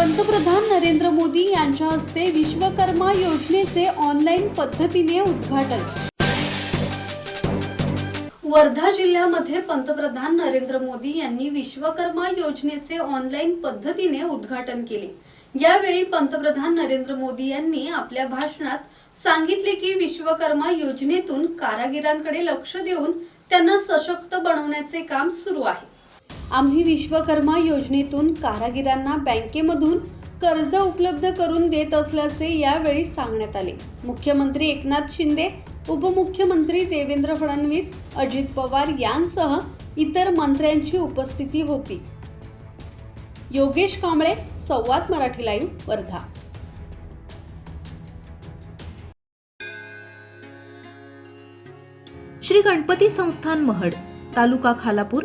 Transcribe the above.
पंतप्रधान नरेंद्र मोदी यांच्या हस्ते विश्वकर्मा योजनेचे ऑनलाईन पद्धतीने उद्घाटन. वर्धा जिल्ह्यामध्ये पंतप्रधान नरेंद्र मोदी यांनी विश्वकर्मा योजनेचे ऑनलाईन पद्धतीने उद्घाटन केले. यावेळी पंतप्रधान नरेंद्र मोदी यांनी आपल्या भाषणात सांगितले की विश्वकर्मा योजनेतून कारागिरांकडे लक्ष देऊन त्यांना सशक्त बनवण्याचे काम सुरू आहे. आम्ही विश्वकर्मा योजनेतून कारागिरांना बँकेमधून कर्ज उपलब्ध करून देत असल्याचे यावेळी सांगण्यात आले. मुख्यमंत्री एकनाथ शिंदे उपमुख्यमंत्री देवेंद्र फडणवीस अजित पवार यांसह इतर मंत्र्यांची उपस्थिती होती. योगेश कांबळे संवाद मराठी लाईव्ह वर्धा. श्री गणपती संस्थान महड तालुका खालापूर